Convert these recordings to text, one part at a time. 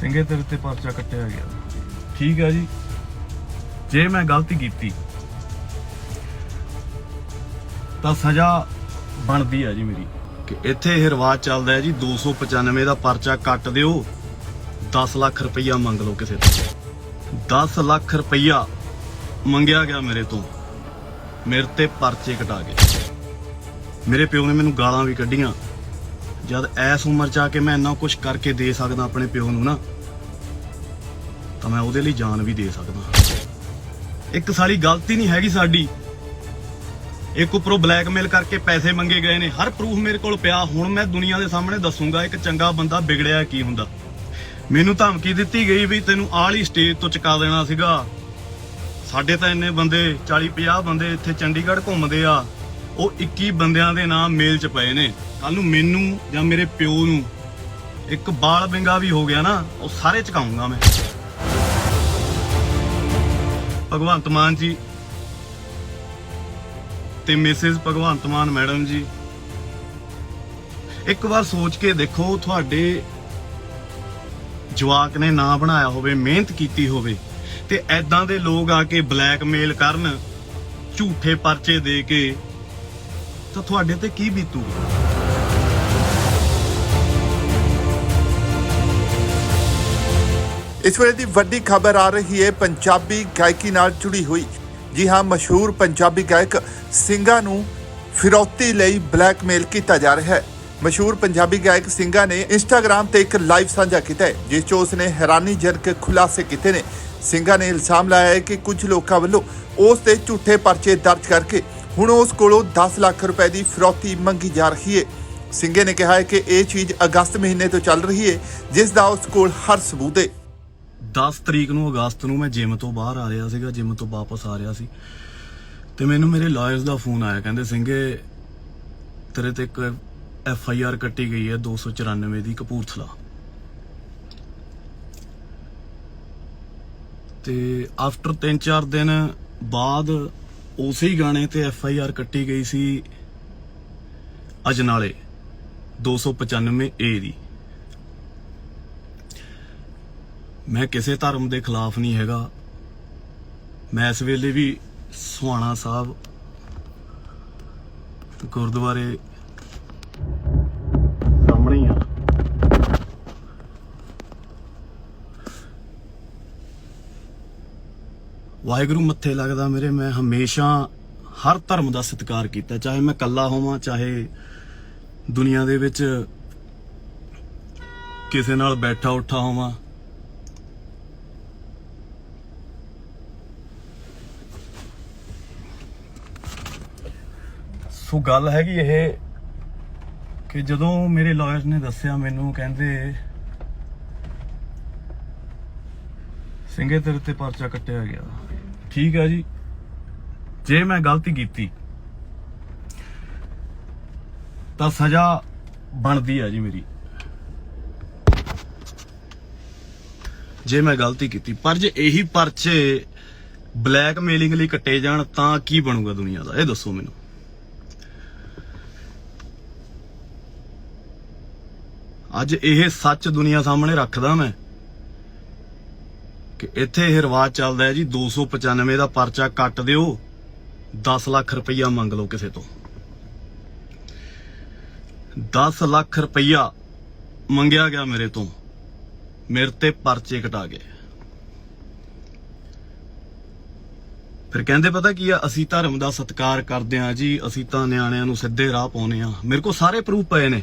ਸਿੰਘੇ ਤੇਰੇ ਤੇ ਪਰਚਾ ਕੱਟਿਆ ਗਿਆ। ਠੀਕ ਹੈ ਜੀ। ਜੇ ਮੈਂ ਗਲਤੀ ਕੀਤੀ, ਤਾਂ ਸਜ਼ਾ ਬਣਦੀ ਹੈ ਜੀ ਮੇਰੀ। ਕਿ ਇੱਥੇ ਇਹ ਰਿਵਾਜ ਚੱਲਦਾ ਹੈ ਜੀ 295 ਦਾ ਪਰਚਾ ਕੱਟ ਦਿਓ 10 ਲੱਖ ਰੁਪਈਆ ਮੰਗ ਲਓ ਕਿਸੇ ਤੋਂ। 10 ਲੱਖ ਰੁਪਈਆ ਮੰਗਿਆ ਗਿਆ ਮੇਰੇ ਤੋਂ। ਮੇਰੇ ਤੇ ਪਰਚੇ ਕਟਾ ਗਏ। ਮੇਰੇ ਪਿਓ ਨੇ ਮੈਨੂੰ ਗਾਲਾਂ ਵੀ ਕੱਢੀਆਂ। ਜਦ ਐਸ ਉਮਰ ਚ ਆ ਕੇ ਮੈਂ ਇੰਨਾ ਕੁਝ ਕਰਕੇ ਦੇ ਸਕਦਾ ਆਪਣੇ ਪਿਓ ਨੂੰ ਨਾ, ਤਾਂ ਮੈਂ ਉਹਦੇ ਲਈ ਜਾਨ ਵੀ ਦੇ ਸਕਦਾ। ਇੱਕ ਸਾਰੀ ਗਲਤੀ ਨਹੀਂ ਹੈਗੀ ਸਾਡੀ। ਇੱਕ ਉਪਰੋਂ ਬਲੈਕਮੇਲ ਕਰਕੇ ਪੈਸੇ ਮੰਗੇ ਗਏ ਨੇ। ਹਰ ਪ੍ਰੂਫ ਮੇਰੇ ਕੋਲ ਪਿਆ। ਹੁਣ ਮੈਂ ਦੁਨੀਆ ਦੇ ਸਾਹਮਣੇ ਦੱਸੂਗਾ ਇੱਕ ਚੰਗਾ ਬੰਦਾ ਵਿਗੜਿਆ ਕੀ ਹੁੰਦਾ। ਮੈਨੂੰ ਧਮਕੀ ਦਿੱਤੀ ਗਈ ਵੀ ਤੈਨੂੰ ਆਲੀ ਸਟੇਜ ਤੋਂ ਚੁਕਾ ਦੇਣਾ ਸੀਗਾ। ਸਾਡੇ ਤਾਂ ਇੰਨੇ ਬੰਦੇ 40 50 ਬੰਦੇ ਇੱਥੇ ਚੰਡੀਗੜ੍ਹ ਘੁੰਮਦੇ ਆ। ਉਹ 21 ਬੰਦਿਆਂ ਦੇ ਨਾਮ ਮੇਲ 'ਚ ਪਏ ਨੇ। ਕੱਲ ਨੂੰ ਮੈਨੂੰ ਜਾਂ ਮੇਰੇ ਪਿਓ ਨੂੰ ਇੱਕ ਬਾਲ ਬਿੰਗਾ ਵੀ ਹੋ ਗਿਆ ਨਾ, ਉਹ ਸਾਰੇ ਚਕਾਉਂਗਾ ਮੈਂ। ਭਗਵੰਤ ਮਾਨ ਜੀ ਤੇ ਮਿਸਿਸ ਭਗਵੰਤ ਮਾਨ ਮੈਡਮ ਜੀ, ਇੱਕ ਵਾਰ ਸੋਚ ਕੇ ਦੇਖੋ ਤੁਹਾਡੇ ਜਵਾਕ ਨੇ ਨਾਂ ਬਣਾਇਆ ਹੋਵੇ, ਮਿਹਨਤ ਕੀਤੀ ਹੋਵੇ ਤੇ ਐਦਾਂ ਦੇ ਲੋਕ ਆ ਕੇ ਬਲੈਕਮੇਲ ਕਰਨ, ਝੂਠੇ ਪਰਚੇ ਦੇ ਕੇ, ਤਾਂ ਤੁਹਾਡੇ ਤੇ ਕੀ ਬੀਤੂਗਾ? ਇਸ ਵੇਲੇ ਦੀ ਵੱਡੀ ਖਬਰ ਆ ਰਹੀ ਹੈ, ਪੰਜਾਬੀ ਗਾਇਕੀ ਨਾਲ ਜੁੜੀ ਹੋਈ। ਜੀ ਹਾਂ, ਮਸ਼ਹੂਰ ਪੰਜਾਬੀ ਗਾਇਕ ਸਿੰਘਾ ਨੂੰ ਫਿਰੌਤੀ ਲਈ ਬਲੈਕਮੇਲ ਕੀਤਾ ਜਾ ਰਿਹਾ ਹੈ। ਮਸ਼ਹੂਰ ਪੰਜਾਬੀ ਗਾਇਕ ਸਿੰਘਾ ਨੇ ਇੰਸਟਾਗ੍ਰam ਤੇ ਇੱਕ ਲਾਈਵ ਸਾਂਝਾ ਕੀਤਾ ਹੈ, ਜਿਸ 'ਚ ਉਸ ਨੇ ਹੈਰਾਨੀਜਨਕ ਖੁਲਾਸੇ ਕੀਤੇ ਨੇ। ਸਿੰਘਾ ਨੇ ਇਲਜ਼ਾਮ ਲਾਇਆ ਹੈ ਕਿ ਕੁਝ ਲੋਕਾਂ ਵੱਲੋਂ ਉਸ ਤੇ ਝੂਠੇ ਪਰਚੇ ਦਰਜ ਕਰਕੇ ਹੁਣ ਉਸ ਕੋਲੋਂ 10 ਲੱਖ ਰੁਪਏ ਦੀ ਫਿਰੌਤੀ ਮੰਗੀ ਜਾ ਰਹੀ ਹੈ। ਸਿੰਘੇ ਨੇ ਕਿਹਾ ਹੈ ਕਿ ਇਹ ਚੀਜ਼ ਅਗਸਤ ਮਹੀਨੇ ਤੋਂ ਚੱਲ ਰਹੀ ਹੈ, ਜਿਸ ਦਾ ਉਸ ਕੋਲ ਹਰ ਸਬੂਤ ਹੈ। 10 ਤਰੀਕ ਨੂੰ, ਅਗਸਤ ਨੂੰ ਮੈਂ ਜਿਮ ਤੋਂ ਬਾਹਰ ਆ ਰਿਹਾ ਸੀਗਾ ਜਿਮ ਤੋਂ ਵਾਪਸ ਆ ਰਿਹਾ ਸੀ। ਤੇ ਮੈਨੂੰ ਮੇਰੇ ਲਾਇਰਸ ਦਾ ਫੋਨ ਆਇਆ, ਕਹਿੰਦੇ ਸਿੰਘੇ ਤੇਰੇ ਤੇ ਇੱਕ ਐਫ ਆਈ ਆਰ ਕੱਟੀ ਗਈ ਹੈ 294 ਦੀ ਕਪੂਰਥਲਾ। ਤੇ ਆਫਟਰ 3-4 ਦਿਨ ਬਾਅਦ ਉਸੇ ਹੀ ਗਾਣੇ ਤੇ ਐਫ ਆਈ ਆਰ ਕੱਟੀ ਗਈ ਸੀ ਅਜਨਾਲੇ 295 ਏ ਦੀ। ਮੈਂ ਕਿਸੇ ਧਰਮ ਦੇ ਖਿਲਾਫ ਨਹੀਂ ਹੈਗਾ। ਮੈਂ ਇਸ ਵੇਲੇ ਵੀ ਸੁਹਾਣਾ ਸਾਹਿਬ ਗੁਰਦੁਆਰੇ ਸਾਹਮਣੇ ਹੀ ਆ। ਵਾਹਿਗੁਰੂ ਮੱਥੇ ਲੱਗਦਾ ਮੇਰੇ, ਮੈਂ ਹਮੇਸ਼ਾ ਹਰ ਧਰਮ ਦਾ ਸਤਿਕਾਰ ਕੀਤਾ, ਚਾਹੇ ਮੈਂ ਇਕੱਲਾ ਹੋਵਾਂ, ਚਾਹੇ ਦੁਨੀਆ ਦੇ ਵਿੱਚ ਕਿਸੇ ਨਾਲ ਬੈਠਾ ਉੱਠਾ ਹੋਵਾਂ। ਸੋ ਗੱਲ ਹੈਗੀ ਇਹ ਕਿ ਜਦੋਂ ਮੇਰੇ ਲਾਇਰਸ ਨੇ ਦੱਸਿਆ ਮੈਨੂੰ, ਕਹਿੰਦੇ ਸਿੰਘੇ ਤੇਰੇ ਤੇ ਪਰਚਾ ਕੱਟਿਆ ਗਿਆ। ਠੀਕ ਹੈ ਜੀ। ਜੇ ਮੈਂ ਗਲਤੀ ਕੀਤੀ, ਤਾਂ ਸਜ਼ਾ ਬਣਦੀ ਹੈ ਜੀ ਮੇਰੀ। ਜੇ ਮੈਂ ਗਲਤੀ ਕੀਤੀ, ਪਰ ਜੇ ਇਹੀ ਪਰਚੇ ਬਲੈਕਮੇਲਿੰਗ ਲਈ ਕੱਟੇ ਜਾਣ, ਤਾਂ ਕੀ ਬਣੂਗਾ ਦੁਨੀਆ ਦਾ? ਇਹ ਦੱਸੋ ਮੈਨੂੰ। ਅੱਜ ਇਹ ਸੱਚ ਦੁਨੀਆ ਸਾਹਮਣੇ ਰੱਖਦਾ ਮੈਂ ਕਿ ਇੱਥੇ ਇਹ ਰਿਵਾਜ ਚੱਲਦਾ ਹੈ ਜੀ 295 ਦਾ ਪਰਚਾ ਕੱਟ ਦਿਓ 10 ਲੱਖ ਰੁਪਈਆ ਮੰਗ ਲਓ ਕਿਸੇ ਤੋਂ। 10 ਲੱਖ ਰੁਪਈਆ ਮੰਗਿਆ ਗਿਆ ਮੇਰੇ ਤੋਂ, ਮੇਰੇ ਤੇ ਪਰਚੇ ਕਟਾ ਗਏ। ਫਿਰ ਕਹਿੰਦੇ, ਪਤਾ ਕੀ ਆ, ਅਸੀਂ ਧਰਮ ਦਾ ਸਤਿਕਾਰ ਕਰਦੇ ਆ ਜੀ, ਅਸੀਂ ਤਾਂ ਨਿਆਣਿਆਂ ਨੂੰ ਸਿੱਧੇ ਰਾਹ ਪਾਉਨੇ ਆ ਮੇਰੇ ਕੋਲ ਸਾਰੇ ਪ੍ਰੂਫ ਪਏ ਨੇ।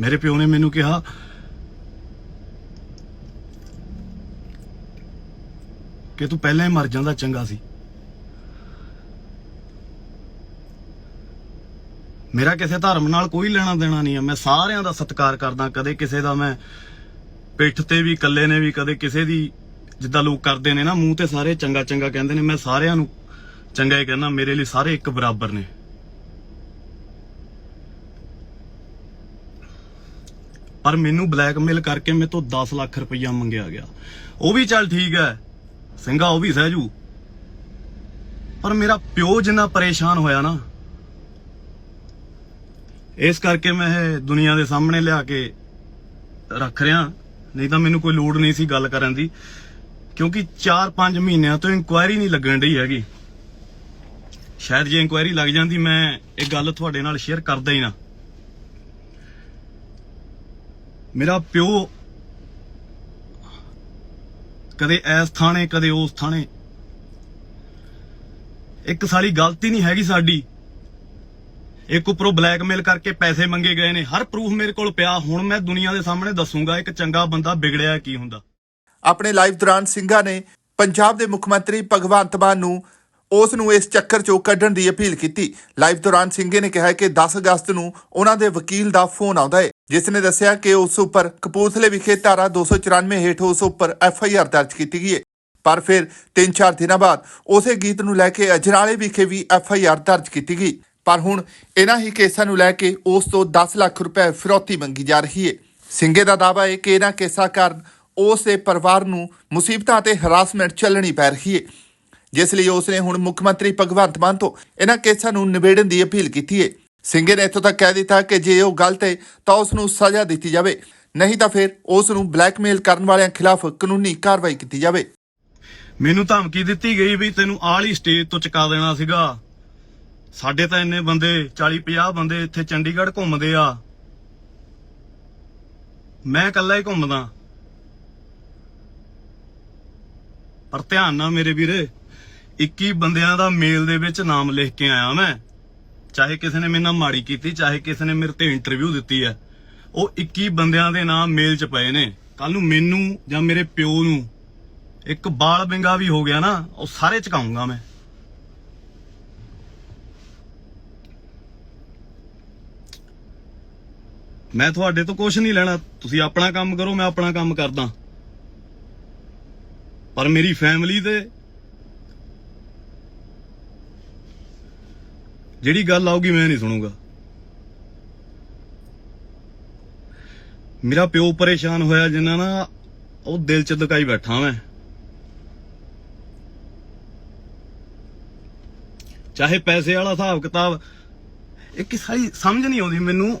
ਮੇਰੇ ਪਿਓ ਨੇ ਮੈਨੂੰ ਕਿਹਾ, ਕਿ ਤੂੰ ਪਹਿਲਾਂ ਹੀ ਮਰ ਜਾਂਦਾ ਚੰਗਾ ਸੀ। ਮੇਰਾ ਕਿਸੇ ਧਰਮ ਨਾਲ ਕੋਈ ਲੈਣਾ ਦੇਣਾ ਨਹੀਂ ਹੈ ਮੈਂ ਸਾਰਿਆਂ ਦਾ ਸਤਿਕਾਰ ਕਰਦਾ, ਕਦੇ ਕਿਸੇ ਦਾ ਮੈਂ ਪਿੱਠ ਤੇ ਵੀ, ਇਕੱਲੇ ਨੇ ਵੀ, ਕਦੇ ਕਿਸੇ ਦੀ ਜਿੱਦਾਂ ਲੋਕ ਕਰਦੇ ਨੇ ਨਾ, ਮੂੰਹ ਤੇ ਸਾਰੇ ਚੰਗਾ ਚੰਗਾ ਕਹਿੰਦੇ ਨੇ, ਮੈਂ ਸਾਰਿਆਂ ਨੂੰ ਚੰਗਾ ਹੀ ਕਹਿੰਦਾ, ਮੇਰੇ ਲਈ ਸਾਰੇ ਇੱਕ ਬਰਾਬਰ ਨੇ। ਪਰ ਮੈਨੂੰ ਬਲੈਕਮੇਲ ਕਰਕੇ ਮੇਰੇ ਤੋਂ 10 ਲੱਖ ਰੁਪਈਆ ਮੰਗਿਆ ਗਿਆ। ਉਹ ਵੀ ਚੱਲ ਠੀਕ ਹੈ। ਸਿੰਘਾ ਉਹ ਵੀ ਸਹਿਜੂ ਪਰ ਮੇਰਾ ਪਿਓ ਜਿੰਨਾ ਪਰੇਸ਼ਾਨ ਹੋਇਆ ਨਾ, ਇਸ ਕਰਕੇ ਮੈਂ ਇਹ ਦੁਨੀਆ ਦੇ ਸਾਹਮਣੇ ਲਿਆ ਕੇ ਰੱਖ ਰਿਹਾ। ਨਹੀਂ ਤਾਂ ਮੈਨੂੰ ਕੋਈ ਲੋੜ ਨਹੀਂ ਸੀ ਗੱਲ ਕਰਨ ਦੀ, ਕਿਉਂਕਿ 4-5 ਮਹੀਨਿਆਂ ਤੋਂ ਇਨਕੁਆਇਰੀ ਨਹੀਂ ਲੱਗਣ ਢਈ ਹੈਗੀ। ਸ਼ਾਇਦ ਜੇ ਇਨਕੁਆਇਰੀ ਲੱਗ ਜਾਂਦੀ, ਮੈਂ ਇਹ ਗੱਲ ਤੁਹਾਡੇ ਨਾਲ ਸ਼ੇਅਰ ਕਰਦਾ ਹੀ ਨਾ। ਮੇਰਾ ਪਿਓ ਕਦੇ ਐਸ ਥਾਣੇ, ਕਦੇ ਉਸ ਥਾਣੇ। ਇੱਕ ਸਾਲੀ ਗਲਤੀ ਨਹੀਂ ਹੈਗੀ ਸਾਡੀ। ਇੱਕ ਉੱਪਰੋਂ ਬਲੈਕਮੇਲ ਕਰਕੇ ਪੈਸੇ ਮੰਗੇ ਗਏ ਨੇ। ਹਰ ਪ੍ਰੂਫ ਮੇਰੇ ਕੋਲ ਪਿਆ। ਹੁਣ ਮੈਂ ਦੁਨੀਆ ਦੇ ਸਾਹਮਣੇ ਦੱਸੂਗਾ ਇੱਕ ਚੰਗਾ ਬੰਦਾ ਵਿਗੜਿਆ ਕੀ ਹੁੰਦਾ। ਆਪਣੇ ਲਾਈਵ ਦੌਰਾਨ ਸਿੰਘਾ ਨੇ ਪੰਜਾਬ ਦੇ ਮੁੱਖ ਮੰਤਰੀ ਭਗਵੰਤ ਮਾਨ ਨੂੰ ਉਸ ਨੂੰ ਇਸ ਚੱਕਰ ਚੋਂ ਕੱਢਣ ਦੀ ਅਪੀਲ ਕੀਤੀ। ਲਾਈਵ ਦੌਰਾਨ ਸਿੰਘੇ ਨੇ ਕਿਹਾ ਕਿ 10 ਅਗਸਤ ਨੂੰ ਉਹਨਾਂ ਦੇ ਵਕੀਲ ਦਾ ਫੋਨ ਆਉਂਦਾ ਹੈ। ਜਿਸ ਨੇ ਦੱਸਿਆ ਕਿ ਉਸ ਉੱਪਰ ਕਪੂਰਥਲੇ ਵਿਖੇ ਧਾਰਾ 294 ਹੇਠ ਉਸ ਉੱਪਰ ਐਫ ਆਈ ਆਰ ਦਰਜ ਕੀਤੀ ਗਈ ਹੈ। ਪਰ ਫਿਰ 3-4 ਦਿਨਾਂ ਬਾਅਦ ਉਸੇ ਗੀਤ ਨੂੰ ਲੈ ਕੇ ਅਜਨਾਲੇ ਵਿਖੇ ਵੀ ਐਫ ਆਈ ਆਰ ਦਰਜ ਕੀਤੀ ਗਈ। ਪਰ ਹੁਣ ਇਹਨਾਂ ਹੀ ਕੇਸਾਂ ਨੂੰ ਲੈ ਕੇ ਉਸ ਤੋਂ 10 ਲੱਖ ਰੁਪਏ ਫਿਰੌਤੀ ਮੰਗੀ ਜਾ ਰਹੀ ਹੈ। ਸਿੰਘੇ ਦਾ ਦਾਅਵਾ ਹੈ ਕਿ ਇਹਨਾਂ ਕੇਸਾਂ ਕਾਰਨ ਉਸ ਦੇ ਪਰਿਵਾਰ ਨੂੰ ਮੁਸੀਬਤਾਂ ਅਤੇ ਹਰਾਸਮੈਂਟ ਚੱਲਣੀ ਪੈ ਰਹੀ ਹੈ। ਜਿਸ ਲਈ ਉਸ ਨੇ ਹੁਣ ਮੁੱਖ ਮੰਤਰੀ ਭਗਵੰਤ ਮਾਨ ਤੋਂ ਇਹਨਾਂ ਕੇਸਾਂ ਨੂੰ ਨਿਬੇੜਨ ਦੀ ਅਪੀਲ ਕੀਤੀ ਹੈ। ਸਿੰਘੇ ਨੇ ਇੱਥੋਂ ਤੱਕ ਕਹਿ ਦਿੱਤਾ ਕਿ ਜੇ ਉਹ ਗਲਤ ਹੈ ਤਾਂ ਉਸ ਨੂੰ ਸਜ਼ਾ ਦਿੱਤੀ ਜਾਵੇ, ਨਹੀਂ ਤਾਂ ਫਿਰ ਉਸ ਨੂੰ ਬਲੈਕਮੇਲ ਕਰਨ ਵਾਲਿਆਂ ਖਿਲਾਫ ਕਾਨੂੰਨੀ ਕਾਰਵਾਈ ਕੀਤੀ ਜਾਵੇ। ਮੈਨੂੰ ਧਮਕੀ ਦਿੱਤੀ ਗਈ ਵੀ ਤੈਨੂੰ ਆਲੀ ਸਟੇਜ ਤੋਂ ਚੁਕਾ ਦੇਣਾ ਸੀਗਾ। ਸਾਡੇ ਤਾਂ ਇੰਨੇ ਬੰਦੇ 40 50 ਬੰਦੇ ਇੱਥੇ ਚੰਡੀਗੜ੍ਹ ਘੁੰਮਦੇ ਆ। ਮੈਂ ਇਕੱਲਾ ਹੀ ਘੁੰਮਦਾ। ਪਰ ਧਿਆਨ ਨਾਲ ਮੇਰੇ ਵੀਰੇ 21 ਬੰਦਿਆਂ ਦਾ ਮੇਲ ਦੇ ਵਿੱਚ ਨਾਮ ਲਿਖ ਕੇ ਆਇਆ ਮੈਂ। ਚਾਹੇ ਕਿਸੇ ਨੇ ਮੇਰੇ ਨਾਲ ਮਾੜੀ ਕੀਤੀ, ਚਾਹੇ ਕਿਸੇ ਨੇ ਮੇਰੇ ਤੇ ਇੰਟਰਵਿਊ ਦਿੱਤੀ ਹੈ, ਉਹ 21 ਬੰਦਿਆਂ ਦੇ ਨਾਮ ਮੇਲ 'ਚ ਪਏ ਨੇ। ਕੱਲ ਨੂੰ ਮੈਨੂੰ ਜਾਂ ਮੇਰੇ ਪਿਓ ਨੂੰ ਇੱਕ ਬਾਲ ਬਿੰਗਾ ਵੀ ਹੋ ਗਿਆ ਨਾ, ਉਹ ਸਾਰੇ ਚਕਾਉਂਗਾ ਮੈਂ। ਮੈਂ ਤੁਹਾਡੇ ਤੋਂ ਕੁਝ ਨਹੀਂ ਲੈਣਾ। ਤੁਸੀਂ ਆਪਣਾ ਕੰਮ ਕਰੋ, ਮੈਂ ਆਪਣਾ ਕੰਮ ਕਰਦਾ। ਪਰ ਮੇਰੀ ਫੈਮਿਲੀ ਤੇ ਜਿਹੜੀ ਗੱਲ ਆਊਗੀ ਮੈਂ ਨਹੀਂ ਸੁਣੂਗਾ। ਮੇਰਾ ਪਿਓ ਪਰੇਸ਼ਾਨ ਹੋਇਆ ਜਿੰਨਾ ਨਾ ਉਹ ਦਿਲ ਚ ਦੁਕਾਈ ਬੈਠਾ ਮੈਂ। ਚਾਹੇ ਪੈਸੇ ਵਾਲਾ ਹਿਸਾਬ ਕਿਤਾਬ ਇਹ ਕਿ ਸਾਰੀ ਸਮਝ ਨਹੀਂ ਆਉਂਦੀ ਮੈਨੂੰ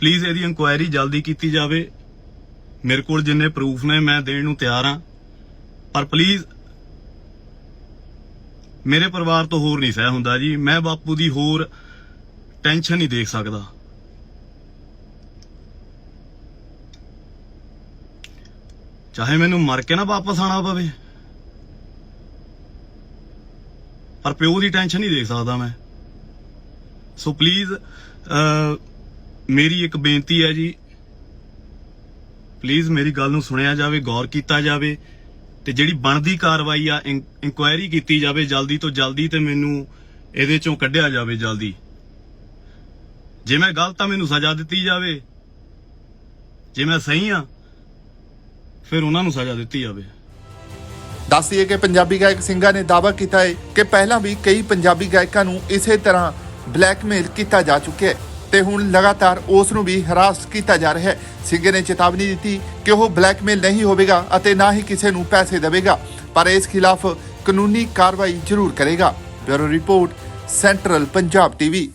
ਪਲੀਜ਼ ਇਹਦੀ ਇਨਕੁਆਇਰੀ ਜਲਦੀ ਕੀਤੀ ਜਾਵੇ। ਮੇਰੇ ਕੋਲ ਜਿੰਨੇ ਪ੍ਰੂਫ ਨੇ, ਮੈਂ ਦੇਣ ਨੂੰ ਤਿਆਰ ਹਾਂ। ਪਰ ਪਲੀਜ਼ ਮੇਰੇ ਪਰਿਵਾਰ ਤੋਂ ਹੋਰ ਨਹੀਂ ਸਹਿ ਹੁੰਦਾ ਜੀ। ਮੈਂ ਬਾਪੂ ਦੀ ਹੋਰ ਟੈਨਸ਼ਨ ਨਹੀਂ ਦੇਖ ਸਕਦਾ। ਚਾਹੇ ਮੈਨੂੰ ਮਰ ਕੇ ਨਾ ਵਾਪਸ ਆਣਾ ਪਵੇ। ਪਰ ਪਿਓ ਦੀ ਟੈਨਸ਼ਨ ਨਹੀਂ ਦੇਖ ਸਕਦਾ ਮੈਂ। ਸੋ ਪਲੀਜ਼ ਮੇਰੀ ਇੱਕ ਬੇਨਤੀ ਹੈ ਜੀ। ਪਲੀਜ਼ ਮੇਰੀ ਗੱਲ ਨੂੰ ਸੁਣਿਆ ਜਾਵੇ, ਗੌਰ ਕੀਤਾ ਜਾਵੇ ਤੇ ਜਿਹੜੀ ਬਣਦੀ ਕਾਰਵਾਈ ਆ ਇਨਕੁਆਇਰੀ ਕੀਤੀ ਜਾਵੇ ਜਲਦੀ ਤੋਂ ਜਲਦੀ ਤੇ ਮੈਨੂੰ ਇਹਦੇ ਚੋਂ ਕੱਢਿਆ ਜਾਵੇ ਜਲਦੀ। ਜੇ ਮੈਂ ਗਲਤ ਆ ਮੈਨੂੰ ਸਜ਼ਾ ਦਿੱਤੀ ਜਾਵੇ। ਜੇ ਮੈਂ ਸਹੀ ਆ, ਫਿਰ ਉਹਨਾਂ ਨੂੰ ਸਜ਼ਾ ਦਿੱਤੀ ਜਾਵੇ। ਦੱਸ ਕਿ ਪੰਜਾਬੀ ਗਾਇਕ ਸਿੰਘਾ ਨੇ ਦਾਅਵਾ ਕੀਤਾ ਹੈ ਕਿ ਪਹਿਲਾਂ ਵੀ ਕਈ ਪੰਜਾਬੀ ਗਾਇਕਾਂ ਨੂੰ ਇਸੇ ਤਰ੍ਹਾਂ ਬਲੈਕਮੇਲ ਕੀਤਾ ਜਾ ਚੁੱਕਿਆ ਹੈ। ਤੇ ਹੁਣ ਲਗਾਤਾਰ ਉਸ ਨੂੰ ਵੀ ਹਰਾਸ ਕੀਤਾ ਜਾ ਰਿਹਾ ਹੈ। ਸਿੰਘੇ ਨੇ ਚੇਤਾਵਨੀ ਦਿੱਤੀ ਕਿ ਉਹ ਬਲੈਕਮੇਲ ਨਹੀਂ ਹੋਵੇਗਾ ਅਤੇ ਨਾ ਹੀ ਕਿਸੇ ਨੂੰ ਪੈਸੇ ਦੇਵੇਗਾ, ਪਰ ਇਸ ਖਿਲਾਫ ਕਾਨੂੰਨੀ ਕਾਰਵਾਈ ਜ਼ਰੂਰ ਕਰੇਗਾ। Bureau report, Central Punjab TV.